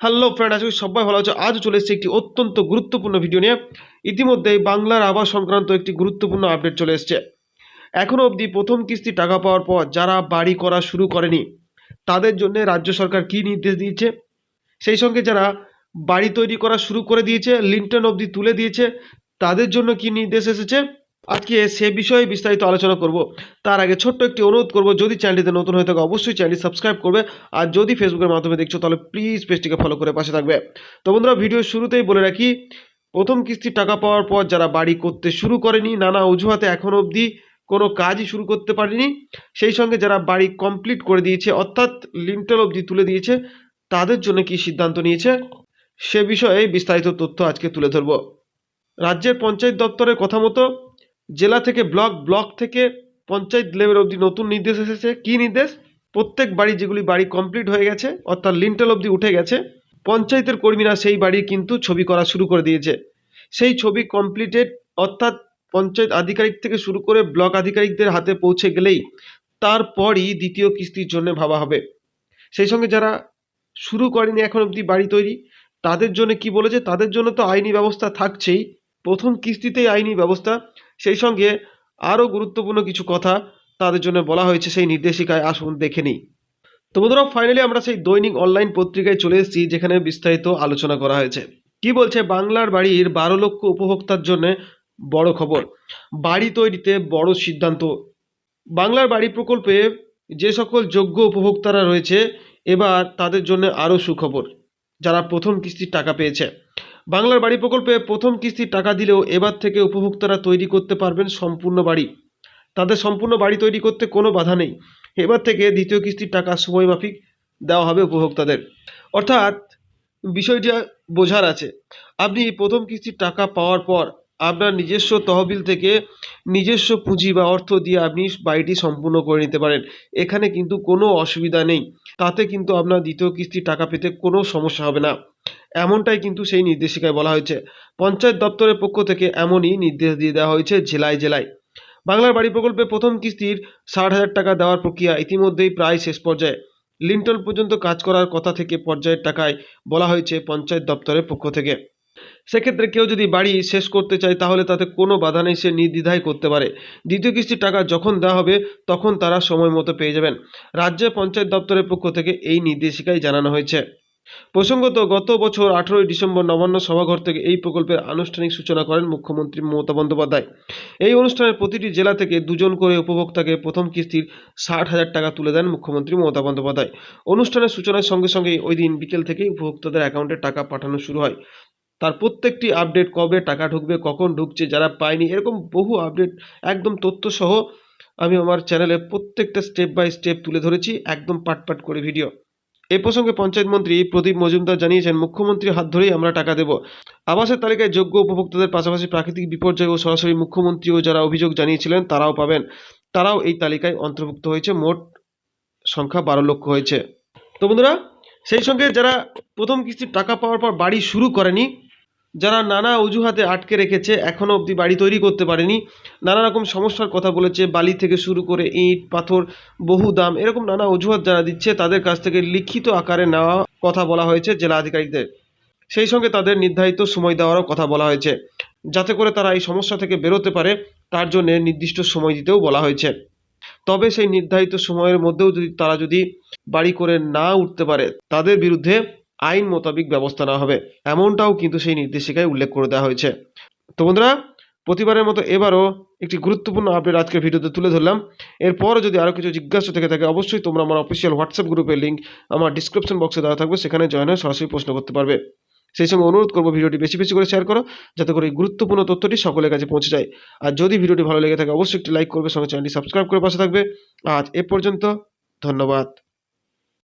Hello friend আজকে সবাই ভালো আছে। আজ চলে এসেছে একটি অত্যন্ত গুরুত্বপূর্ণ ভিডিও নিয়ে। ইতিমধ্যেই বাংলার আবাস সংক্রান্ত একটি গুরুত্বপূর্ণ আপডেট চলে এসেছে। এখনও অবধি প্রথম কিস্তি টাকা পাওয়ার পর যারা বাড়ি করা শুরু করেনি, তাদের জন্য রাজ্য সরকার কী নির্দেশ দিয়েছে? সেই সঙ্গে যারা বাড়ি তৈরি করা শুরু করে দিয়েছে লিন্টন অবধি তুলে দিয়েছে, তাদের জন্য কি নির্দেশ এসেছে? আজকে সে বিষয়ে বিস্তারিত আলোচনা করব। তার আগে ছোট্ট একটি অনুরোধ করব, যদি চ্যানেলটিতে নতুন হয়ে থাকে, অবশ্যই চ্যানেলটি সাবস্ক্রাইব করবে। আর যদি ফেসবুকের মাধ্যমে দেখছ, তাহলে প্লিজ পেজটিকে ফলো করে পাশে থাকবে। তো বন্ধুরা ভিডিও শুরুতেই বলে রাখি, প্রথম কিস্তির টাকা পাওয়ার পর যারা বাড়ি করতে শুরু করেনি, নানা অজুহাতে এখন অবধি কোনো কাজই শুরু করতে পারেনি। সেই সঙ্গে যারা বাড়ি কমপ্লিট করে দিয়েছে, অর্থাৎ লিন্টল অবধি তুলে দিয়েছে, তাদের জন্য কি সিদ্ধান্ত নিয়েছে? সে বিষয়ে বিস্তারিত তথ্য আজকে তুলে ধরব। রাজ্যের পঞ্চায়েত দপ্তরের কথা মতো জেলা থেকে ব্লক ব্লক থেকে পঞ্চায়েত লেভেল অবধি নতুন নির্দেশ এসেছে। কি নির্দেশ? প্রত্যেক বাড়ি যেগুলি বাড়ি কমপ্লিট হয়ে গেছে, অর্থাৎ লিন্টেল অবধি উঠে গেছে, পঞ্চায়েতের কর্মীরা সেই বাড়ি কিন্তু ছবি করা শুরু করে দিয়েছে। সেই ছবি কমপ্লিটেড অর্থাৎ পঞ্চায়েত আধিকারিক থেকে শুরু করে ব্লক আধিকারিকদের হাতে পৌঁছে গেলেই তারপরই দ্বিতীয় কিস্তির জন্য ভাবা হবে। সেই সঙ্গে যারা শুরু করেনি এখন অবধি বাড়ি তৈরি, তাদের জন্য কি বলেছে? তাদের জন্য তো আইনি ব্যবস্থা থাকছেই। প্রথম কিস্তিতেই আইনি ব্যবস্থা। সেই সঙ্গে আরও গুরুত্বপূর্ণ কিছু কথা তাদের জন্য বলা হয়েছে সেই নির্দেশিকায় আসুন দেখে নিই। তো বন্ধুরা ফাইনালি আমরা সেই দৈনিক অনলাইন পত্রিকায় চলে এসেছি, যেখানে বিস্তারিত আলোচনা করা হয়েছে। কি বলছে? বাংলার বাড়ির বারো লক্ষ উপভোক্তার জন্য বড় খবর। বাড়ি তৈরিতে বড় সিদ্ধান্ত। বাংলার বাড়ি প্রকল্পে যে সকল যোগ্য উপভোক্তারা রয়েছে, এবার তাদের জন্য আরও সুখবর। যারা প্রথম কিস্তির টাকা পেয়েছে। বাংলার বাড়ি প্রকল্পে প্রথম কিস্তির টাকা দিলেও এবার থেকে উপভোক্তারা তৈরি করতে পারবেন সম্পূর্ণ বাড়ি। তাদের সম্পূর্ণ বাড়ি তৈরি করতে কোনো বাধা নেই। এবার থেকে দ্বিতীয় কিস্তির টাকা সময়মাফিক দেওয়া হবে উপভোক্তাদের। অর্থাৎ বিষয়টা বোঝার আছে। আপনি প্রথম কিস্তির টাকা পাওয়ার পর আপনার নিজস্ব তহবিল থেকে নিজস্ব পুঁজি বা অর্থ দিয়ে আপনি বাড়িটি সম্পূর্ণ করে নিতে পারেন। এখানে কিন্তু কোনো অসুবিধা নেই। তাতে কিন্তু আপনার দ্বিতীয় কিস্তির টাকা পেতে কোনো সমস্যা হবে না। এমনটাই কিন্তু সেই নির্দেশিকায় বলা হয়েছে। পঞ্চায়েত দপ্তরের পক্ষ থেকে এমনই নির্দেশ দিয়ে দেওয়া হয়েছে জেলায় জেলায়। বাংলার বাড়ি প্রকল্পে প্রথম কিস্তির ষাট হাজার টাকা দেওয়ার প্রক্রিয়া ইতিমধ্যেই প্রায় শেষ পর্যায়ে। লিন্টল পর্যন্ত কাজ করার কথা থেকে পর্যায়ের টাকায় বলা হয়েছে পঞ্চায়েত দপ্তরের পক্ষ থেকে। সেক্ষেত্রে কেউ যদি বাড়ি শেষ করতে চায়, তাহলে তাতে কোনো বাধা নেই, সে নির্দ্বিধায় করতে পারে। দ্বিতীয় কিস্তির টাকা যখন দেওয়া হবে, তখন তারা সময় মতো পেয়ে যাবেন। রাজ্যের পঞ্চায়েত দপ্তরের পক্ষ থেকে এই নির্দেশিকায় জানানো হয়েছে। প্রসঙ্গত, গত বছর আঠেরোই ডিসেম্বর নবান্ন সভাঘর থেকে এই প্রকল্পের আনুষ্ঠানিক সূচনা করেন মুখ্যমন্ত্রী মমতা বন্দ্যোপাধ্যায়। এই অনুষ্ঠানে প্রতিটি জেলা থেকে দুজন করে উপভোক্তাকে প্রথম কিস্তির ষাট হাজার টাকা তুলে দেন মুখ্যমন্ত্রী মমতা বন্দ্যোপাধ্যায়। অনুষ্ঠানের সূচনার সঙ্গে সঙ্গে ওই দিন বিকেল থেকেই উপভোক্তাদের অ্যাকাউন্টে টাকা পাঠানো শুরু হয়। তার প্রত্যেকটি আপডেট কবে টাকা ঢুকবে, কখন ঢুকছে, যারা পায়নি, এরকম বহু আপডেট, একদম তথ্য সহ আমি আমার চ্যানেলে প্রত্যেকটা স্টেপ বাই স্টেপ তুলে ধরেছি, একদম পাট পাট করে ভিডিও। এই প্রসঙ্গে পঞ্চায়েত মন্ত্রী প্রদীপ মজুমদার জানিয়েছেন, মুখ্যমন্ত্রীর হাত ধরেই আমরা টাকা দেব। আবাসের তালিকায় যোগ্য উপভোক্তাদের পাশাপাশি প্রাকৃতিক বিপর্যয় ও সরাসরি মুখ্যমন্ত্রীও যারা অভিযোগ জানিয়েছিলেন, তারাও পাবেন। তারাও এই তালিকায় অন্তর্ভুক্ত হয়েছে। মোট সংখ্যা বারো লক্ষ হয়েছে। তো বন্ধুরা, সেই সঙ্গে যারা প্রথম কিস্তির টাকা পাওয়ার পর বাড়ি শুরু করেনি যারা নানা অজুহাতে আটকে রেখেছে এখনও অবধি বাড়ি তৈরি করতে পারেনি। নানা রকম সমস্যার কথা বলেছে, বালি থেকে শুরু করে ইট, পাথর, বহু দাম, এরকম নানা অজুহাত যারা দিচ্ছে, তাদের কাছ থেকে লিখিত আকারে নেওয়া কথা বলা হয়েছে জেলা আধিকারিকদের। সেই সঙ্গে তাদের নির্ধারিত সময় দেওয়ারও কথা বলা হয়েছে। যাতে করে তারা এই সমস্যা থেকে বেরোতে পারে, তার জন্য নির্দিষ্ট সময় দিতেও বলা হয়েছে। তবে সেই নির্ধারিত সময়ের মধ্যেও যদি তারা যদি বাড়ি করে না উঠতে পারে, তাদের বিরুদ্ধে আইন মোতাবিক ব্যবস্থা নেওয়া হবে। এমনটাও কিন্তু সেই নির্দেশিকায় উল্লেখ করে দেওয়া হয়েছে। তো বন্ধুরা, প্রতিবারের মতো এবারও একটি গুরুত্বপূর্ণ আপডেট আজকের ভিডিওতে তুলে ধরলাম। এরপরও যদি আরও কিছু জিজ্ঞাসা থেকে থাকে, অবশ্যই তোমরা আমার অফিসিয়াল হোয়াটসঅ্যাপ গ্রুপের লিঙ্ক আমার ডিসক্রিপশন বক্সে দেওয়া থাকবে। সেখানে জয়েন হয়ে সরাসরি প্রশ্ন করতে পারবে। সেই সঙ্গে অনুরোধ করব ভিডিওটি বেশি বেশি করে শেয়ার করো, যাতে করে এই গুরুত্বপূর্ণ তথ্যটি সকলের কাছে পৌঁছে যায়। আর যদি ভিডিওটি ভালো লেগে থাকে, অবশ্যই একটি লাইক করবে, সঙ্গে চ্যানেলটি সাবস্ক্রাইব করে পাশে থাকবে। আজ এ পর্যন্ত, ধন্যবাদ।